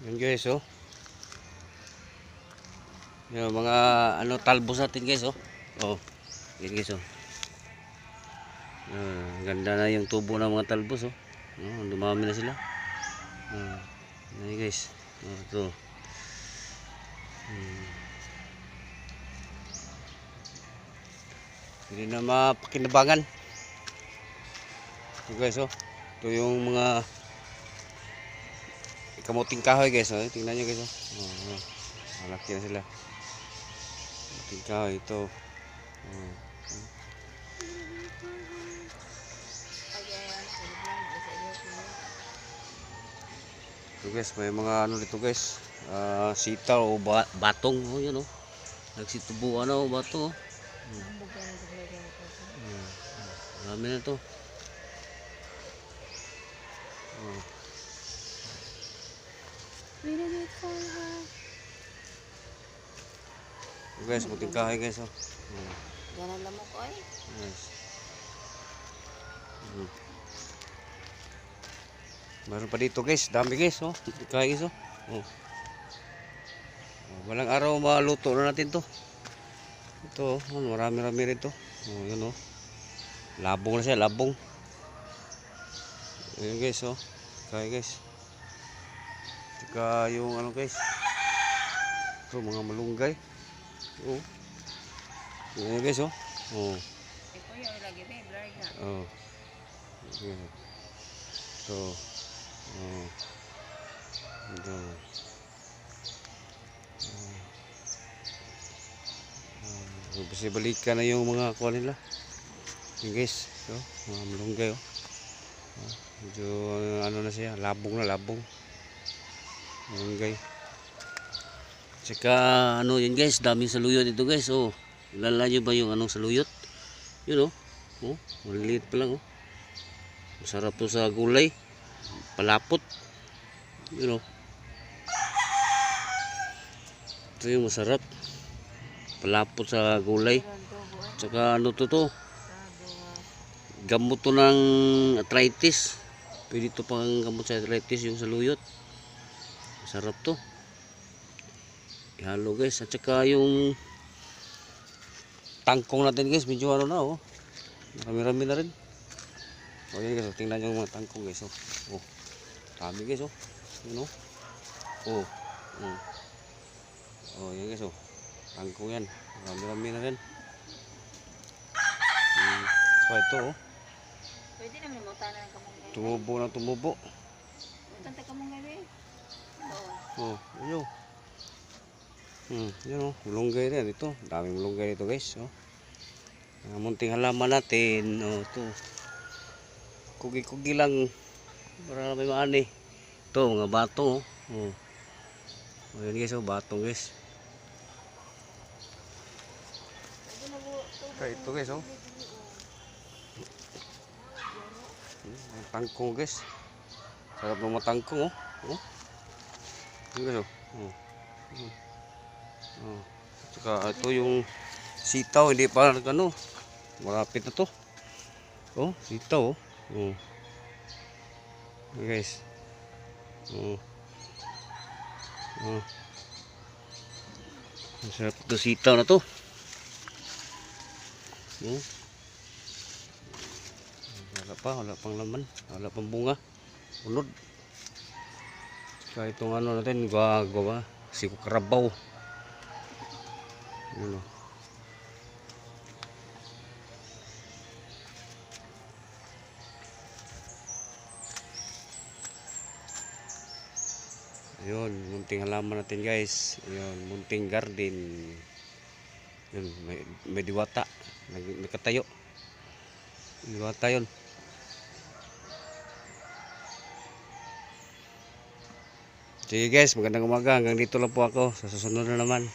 Yan guys, oh. Yung mga ano talbos natin guys, oh. Oh. Yan guys, oh. Ah, ganda na yung tubo ng mga talbos, oh. Oh, dumami na sila. Ah, yan guys. Oh, ito. Hmm. Hindi na mapakinabangan. Ito guys, oh. Ito yung mga kamuting kahoy guys, oh. Tingnan nyo guys, oh. Oh, oh. Malaki na sila. Kamuting kahoy ito. Oh. Ito guys, may mga ano dito guys. Ah, sitaw o ba- batong, oh, yun oh. Nagsitubuan na oh, bato oh. Hmm. Marami na to. Oh. Guys, muting kahoy guys oh. Ganun lang mo ko eh. Yes. Mm. Meron pa dito guys, dami guys oh. Kaya guys oh. oh. Oh, Walang araw maluto na natin to. Ito oh, marami-rami rin to. Oh, yun oh. Labong na siya, labong. Ayun guys oh. Kaya guys. Tika yung ano guys. Ito mga malunggay. Oh. Guys oh. Oh. Lagi ba, blur na. Oh. Okay. So, oh. Ito. Oh. Oh. Kasi balikan na yung mga kuha nila. Yung guys, so, mga malunggay oh. Oh, Medyo ano na siya, labong na labong. Malunggay. Tsaka ano yun guys, daming saluyot dito guys. Oh, kilala nyo ba yung anong saluyot? Yun oh. Oh, maliit pa lang oh. Masarap to sa gulay. Palapot. Yun oh. Ito yung masarap. Palapot sa gulay. Tsaka ano to to. Gamot to ng arthritis. Pwede to pang gamot sa arthritis yung saluyot. Masarap to. Ihalo guys. At saka yung tangkong natin guys. Medyo ano na oh. Marami-rami na rin. O yan guys, oh, tingnan nyo yung mga tangkong guys. Oh. Oh. Dami guys oh. Yun oh. Oh. Mm. Oh, yan guys oh. Tangkong yan. Marami-rami na rin. Mm. So ito oh. Pwede naman mo tanan ng kamunggay. Tumubo na tumubo. Utang ta kamunggay be. Oh, Oo. Hmm, yan oh. Mulunggay rin ito. Daming mulunggay dito guys. Oh. Mga munting halaman natin. Oh, ito. Kugi-kugi lang. Para may maani. Ito, mga bato. Oh. Oh. Oh, yan guys, oh, batong guys. Okay, ito guys, oh. Hmm, Tangkong guys. Sarap ng mga tangkong, oh. Oh. Yan guys, oh. Oh. Hmm. Oh. Tsaka ito yung sitaw, hindi pa ano. Malapit na to. Oh, sitaw, oh. Oh. Yan guys. Oh. Oh. Masarap ito sitaw na to. Oh. Wala pa, wala pang laman. Wala pang bunga. Unod. Saka itong ano natin, gawa, gawa. Siko karabaw. Ano. Ayun, munting halaman natin guys. Ayun, munting garden. Yun, may, may diwata. May, may katayo. Diwata yun. Sige guys, magandang umaga. Hanggang dito lang po ako. Sa susunod na naman.